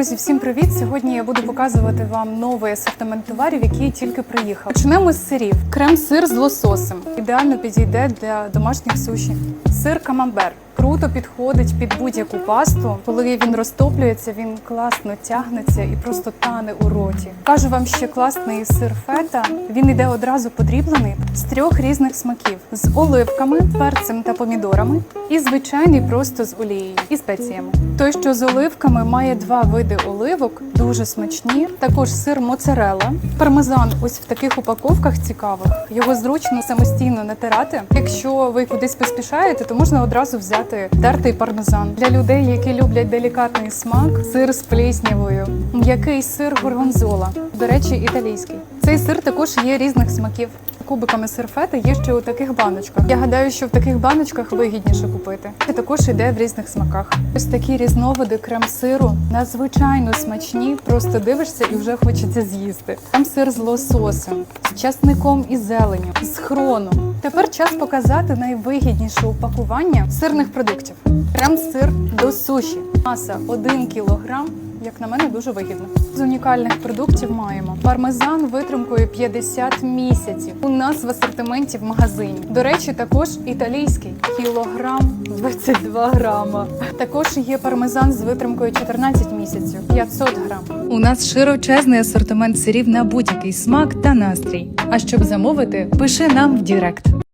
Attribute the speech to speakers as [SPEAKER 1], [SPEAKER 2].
[SPEAKER 1] Друзі, всім привіт! Сьогодні я буду показувати вам новий асортимент товарів, які тільки приїхав. Почнемо з сирів. Крем-сир з лососем. Ідеально підійде для домашніх суші. Сир камамбер. Круто підходить під будь-яку пасту. Коли він розтоплюється, він класно тягнеться і просто тане у роті. Кажу вам ще класний сир фета. Він іде одразу подріблений з трьох різних смаків: з оливками, перцем та помідорами, і звичайний просто з олією і спеціями. Той, що з оливками, має два види оливок, дуже смачні. Також сир моцарелла, пармезан ось в таких упаковках цікавих. Його зручно самостійно натирати. Якщо ви кудись поспішаєте, то можна одразу взяти тертий пармезан. Для людей, які люблять делікатний смак, сир з пліснявою, м'який сир горгонзола. До речі, італійський. Цей сир також є різних смаків. Кубиками сир фета є ще у таких баночках. Я гадаю, що в таких баночках вигідніше купити. І також іде в різних смаках. Ось такі різновиди крем-сиру надзвичайно смачні. Просто дивишся і вже хочеться з'їсти. Там сир з лососем, з часником і зеленню, з хроном. Тепер час показати найвигідніше упакування сирних продуктів. Крем-сир до суші. Маса 1 кілограм. Як на мене, дуже вигідно. З унікальних продуктів маємо пармезан витримкою 50 місяців. У нас в асортименті в магазині. До речі, також італійський кілограм 22 грама. Також є пармезан з витримкою 14 місяців 500 грам. У нас широчезний асортимент сирів на будь-який смак та настрій. А щоб замовити, пиши нам в Дірект.